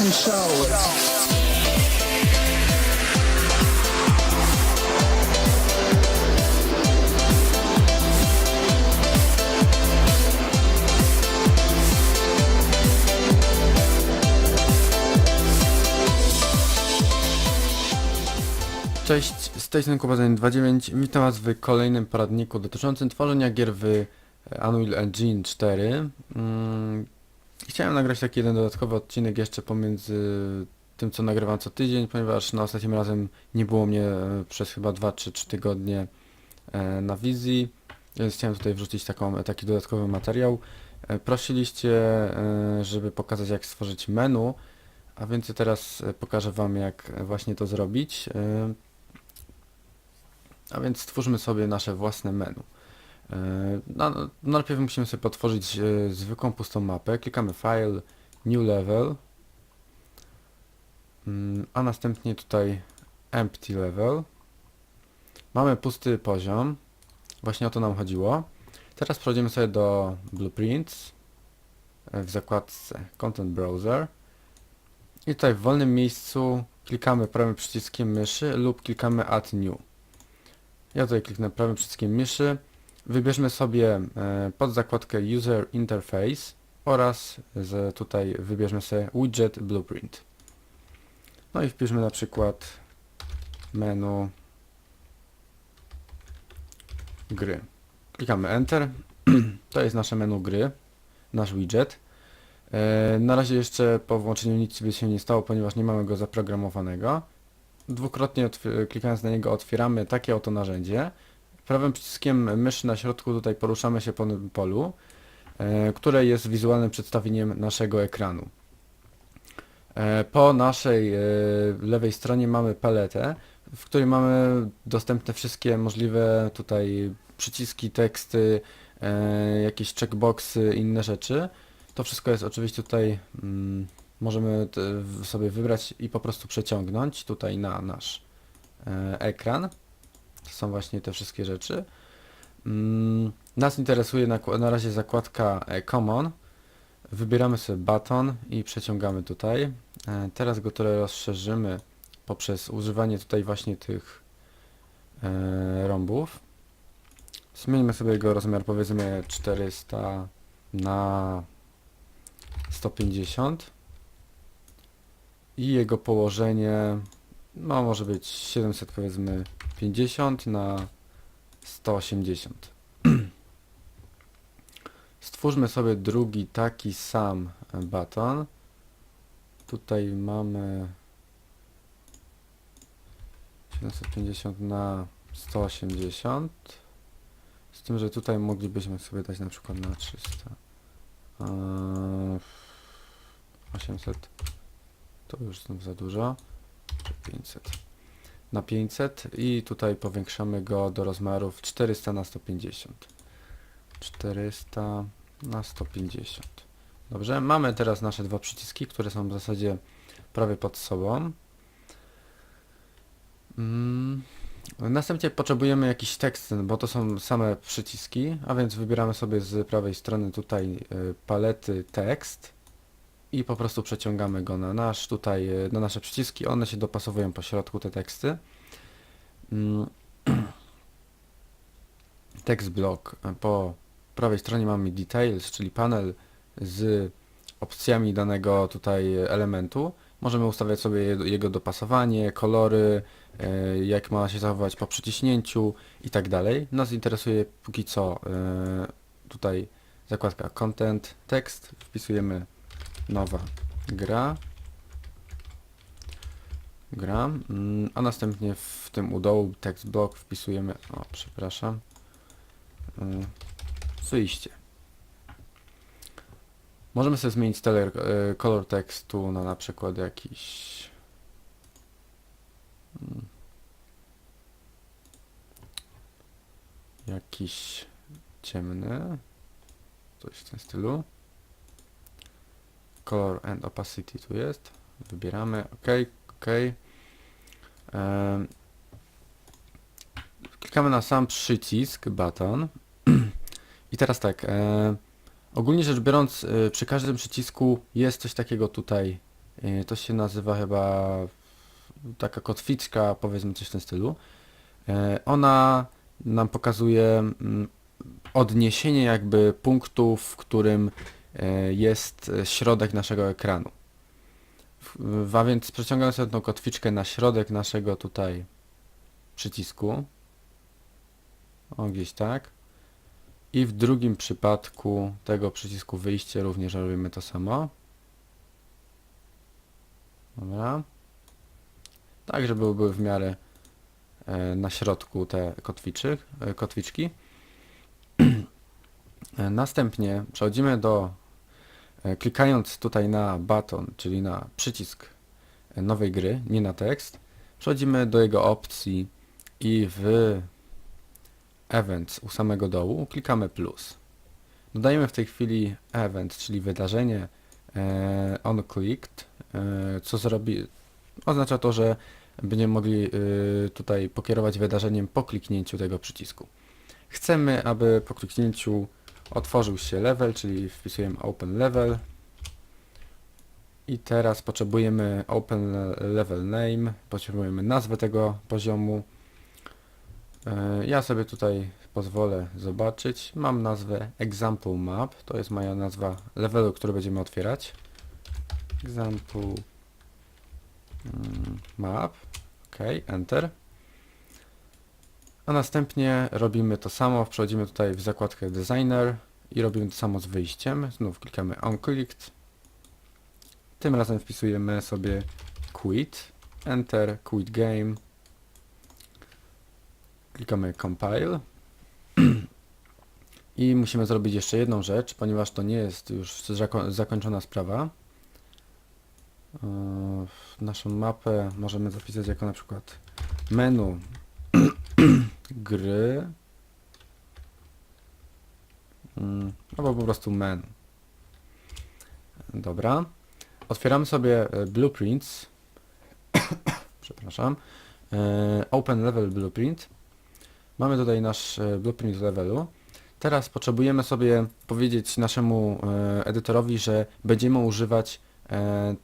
control. Cześć, z tej strony Kubazań 29. Witam Was w kolejnym poradniku dotyczącym tworzenia gier w Unreal Engine 4. Mm, Chciałem nagrać taki jeden dodatkowy odcinek jeszcze pomiędzy tym, co nagrywam co tydzień, ponieważ na ostatnim razem nie było mnie e, przez chyba 2 czy 3 tygodnie e, na wizji, więc chciałem tutaj wrzucić taką, taki dodatkowy materiał. E, Prosiliście, e, żeby pokazać jak stworzyć menu, a więc teraz e, pokażę Wam jak właśnie to zrobić. E, a więc stwórzmy sobie nasze własne menu. E, No, no, najpierw musimy sobie potworzyć e, zwykłą pustą mapę. Klikamy File, New Level, Mm, a następnie tutaj Empty Level. Mamy pusty poziom. Właśnie o to nam chodziło. Teraz przechodzimy sobie do Blueprints e, w zakładce Content Browser. I tutaj w wolnym miejscu klikamy prawym przyciskiem myszy lub klikamy Add New. Ja tutaj kliknę prawym przyciskiem myszy. Wybierzmy sobie e, pod zakładkę User Interface oraz z, tutaj wybierzmy sobie Widget Blueprint. No i wpiszmy na przykład menu gry. Klikamy Enter. to jest nasze menu gry, nasz widget. E, na razie jeszcze po włączeniu nic by się nie stało, ponieważ nie mamy go zaprogramowanego dwukrotnie klikając na niego otwieramy takie oto narzędzie. Prawym przyciskiem myszy na środku tutaj poruszamy się po polu, e, które jest wizualnym przedstawieniem naszego ekranu. E, po naszej e, lewej stronie mamy paletę, w której mamy dostępne wszystkie możliwe tutaj przyciski, teksty, jakieś checkboxy, inne rzeczy. To wszystko jest oczywiście tutaj mm, możemy sobie wybrać i po prostu przeciągnąć tutaj na nasz ekran. To są właśnie te wszystkie rzeczy. Mm, nas interesuje na, na razie zakładka e, Common. Wybieramy sobie baton i przeciągamy tutaj. E, teraz go trochę rozszerzymy poprzez używanie tutaj właśnie tych e, rąbów. Zmieńmy sobie jego rozmiar powiedzmy 400 na 150 i jego położenie no może być 700 powiedzmy 50 na 180 stwórzmy sobie drugi taki sam baton. Tutaj mamy 750 na 180 z tym, że tutaj moglibyśmy sobie dać na przykład na 300 Eee, 800 to już znów za dużo. 500. Na 500 i tutaj powiększamy go do rozmiarów 400 na 150. 400 na 150. Dobrze, mamy teraz nasze dwa przyciski, które są w zasadzie prawie pod sobą. Mm. Następnie potrzebujemy jakiś tekst, bo to są same przyciski, a więc wybieramy sobie z prawej strony tutaj y, palety tekst i po prostu przeciągamy go na nasz tutaj, e, na nasze przyciski, one się dopasowują po środku te teksty. Mm. Text block. E, Po prawej stronie mamy details, czyli panel z opcjami danego tutaj elementu. Możemy ustawiać sobie je- jego dopasowanie, kolory, e, jak ma się zachowywać po przyciśnięciu i tak dalej. Nas interesuje póki co tutaj zakładka content, tekst, wpisujemy nowa gra. Gra, mm, a następnie w tym u dołu text block wpisujemy, o przepraszam, mm, wyjście. Możemy sobie zmienić teler, e, kolor tekstu na na przykład jakiś. Mm, jakiś ciemny, coś w tym stylu. Color and opacity tu jest. Wybieramy OK, OK. Em, Klikamy na sam przycisk, button. I teraz tak, e, ogólnie rzecz biorąc, e, przy każdym przycisku jest coś takiego tutaj Yy, To się nazywa chyba taka kotwiczka, powiedzmy coś w tym stylu. Yy, Ona nam pokazuje mm, odniesienie jakby punktu, w którym jest e, środek naszego ekranu. A więc przeciągamy sobie tą kotwiczkę na środek naszego tutaj przycisku. O, gdzieś tak. I w drugim przypadku tego przycisku wyjście również robimy to samo. Dobra. Tak, żeby były w miarę e, na środku te kotwiczy, e, kotwiczki. E, Następnie przechodzimy do, e, klikając tutaj na baton, czyli na przycisk e, nowej gry, nie na tekst, przechodzimy do jego opcji i w Events u samego dołu klikamy plus. Dodajemy w tej chwili event, czyli wydarzenie e, onClicked, e, co zrobi, oznacza to, że będziemy mogli e, tutaj pokierować wydarzeniem po kliknięciu tego przycisku. Chcemy, aby po kliknięciu otworzył się level, czyli wpisujemy open level i teraz potrzebujemy open level name, potrzebujemy nazwę tego poziomu. E, Ja sobie tutaj pozwolę zobaczyć. Mam nazwę example map, to jest moja nazwa levelu, który będziemy otwierać. Example mm, map, ok, enter. A następnie robimy to samo, przechodzimy tutaj w zakładkę designer i robimy to samo z wyjściem. Znów klikamy on clicked. Tym razem wpisujemy sobie quit, enter, quit game. Klikamy compile. I musimy zrobić jeszcze jedną rzecz, ponieważ to nie jest już zako- zakończona sprawa. Yy, Naszą mapę możemy zapisać jako na przykład menu gry Mm, albo po prostu menu. Dobra. Otwieramy sobie e, blueprints. Przepraszam. E, Open level blueprint. Mamy tutaj nasz e, blueprint levelu. Teraz potrzebujemy sobie powiedzieć naszemu edytorowi, że będziemy używać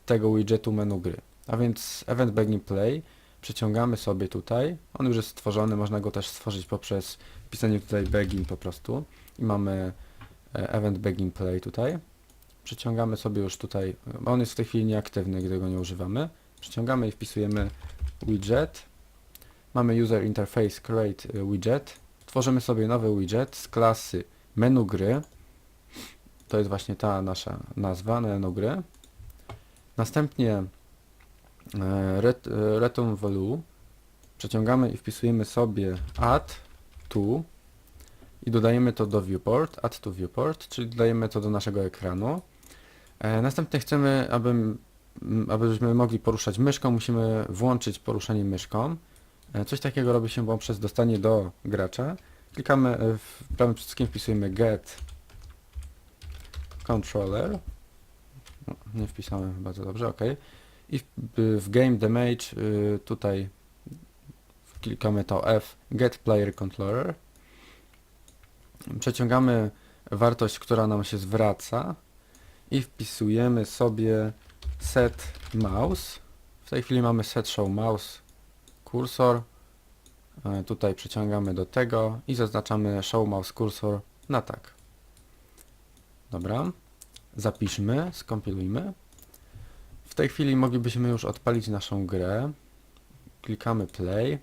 tego widgetu menu gry. A więc event begin play przeciągamy sobie tutaj. On już jest stworzony, można go też stworzyć poprzez pisanie tutaj begin po prostu. I mamy e, event begin play tutaj. Przeciągamy sobie już tutaj, bo on jest w tej chwili nieaktywny, gdy go nie używamy. Przeciągamy i wpisujemy widget. Mamy user interface create e, widget. Tworzymy sobie nowy widget z klasy menu gry. To jest właśnie ta nasza nazwa menu gry. Następnie ret, e, return value przeciągamy i wpisujemy sobie add to i dodajemy to do viewport, add to viewport, czyli dodajemy to do naszego ekranu. E, następnie chcemy, aby, abyśmy mogli poruszać myszką, musimy włączyć poruszanie myszką. E, Coś takiego robi się poprzez dostanie do gracza. Klikamy e, w prawym przyciskiem, wpisujemy get controller. No, nie wpisałem za dobrze, ok. I w, game damage y, tutaj klikamy to F get player controller. Przeciągamy wartość, która nam się zwraca i wpisujemy sobie set mouse. W tej chwili mamy set show mouse cursor. E, Tutaj przeciągamy do tego i zaznaczamy show mouse cursor na tak. Dobra. Zapiszmy, skompilujmy. W tej chwili moglibyśmy już odpalić naszą grę. Klikamy play.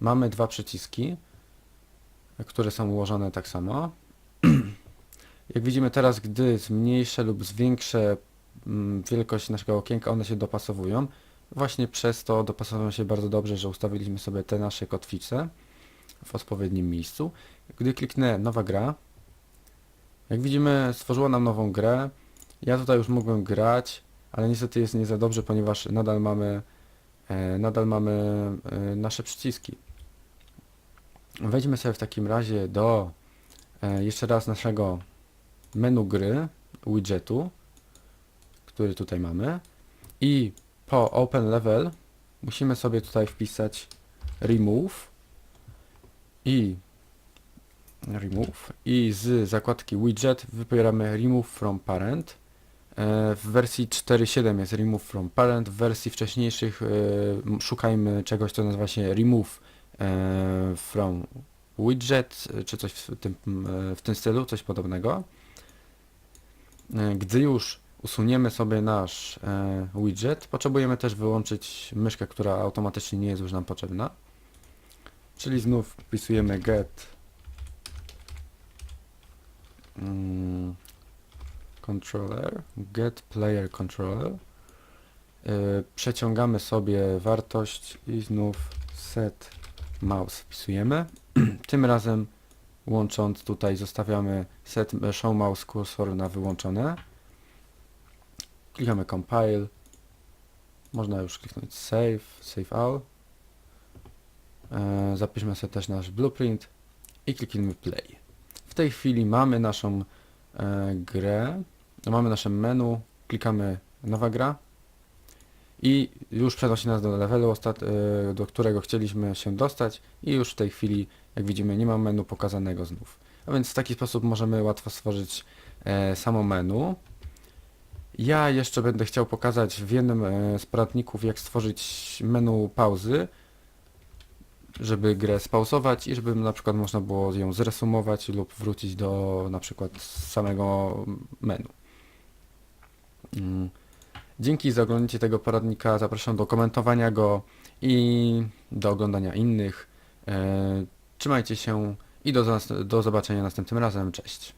Mamy dwa przyciski, które są ułożone tak samo. Jak widzimy teraz, gdy zmniejszę lub zwiększę mm, wielkość naszego okienka, one się dopasowują. Właśnie przez to dopasowują się bardzo dobrze, że ustawiliśmy sobie te nasze kotwice w odpowiednim miejscu. Gdy kliknę nowa gra, jak widzimy stworzyło nam nową grę. Ja tutaj już mógłbym grać, ale niestety jest nie za dobrze, ponieważ nadal mamy e, nadal mamy e, nasze przyciski. Wejdźmy sobie w takim razie do e, jeszcze raz naszego menu gry, widgetu, który tutaj mamy i po open level musimy sobie tutaj wpisać remove i remove i z zakładki widget wybieramy remove from parent W wersji 4.7 jest remove from parent, w wersji wcześniejszych e, szukajmy czegoś, co nazywa się remove e, from widget, e, czy coś w tym, e, w tym stylu, coś podobnego. E, Gdy już usuniemy sobie nasz e, widget, potrzebujemy też wyłączyć myszkę, która automatycznie nie jest już nam potrzebna. Czyli znów wpisujemy get mm, controller, get player controller. Yy, przeciągamy sobie wartość i znów set mouse wpisujemy. Tym razem łącząc tutaj zostawiamy set show mouse cursor na wyłączone. Klikamy compile. Można już kliknąć save, save all. Yy, zapiszmy sobie też nasz blueprint i kliknijmy play. W tej chwili mamy naszą e, grę, mamy nasze menu, klikamy nowa gra i już przenosi nas do levelu, e, do którego chcieliśmy się dostać i już w tej chwili, jak widzimy, nie ma menu pokazanego znów. A więc w taki sposób możemy łatwo stworzyć e, samo menu. Ja jeszcze będę chciał pokazać w jednym e, z poradników, jak stworzyć menu pauzy, żeby grę spauzować i żeby na przykład można było ją zresumować lub wrócić do na przykład samego menu. Mm. Dzięki za oglądnięcie tego poradnika. Zapraszam do komentowania go i do oglądania innych. E, Trzymajcie się i do, do zobaczenia następnym razem. Cześć.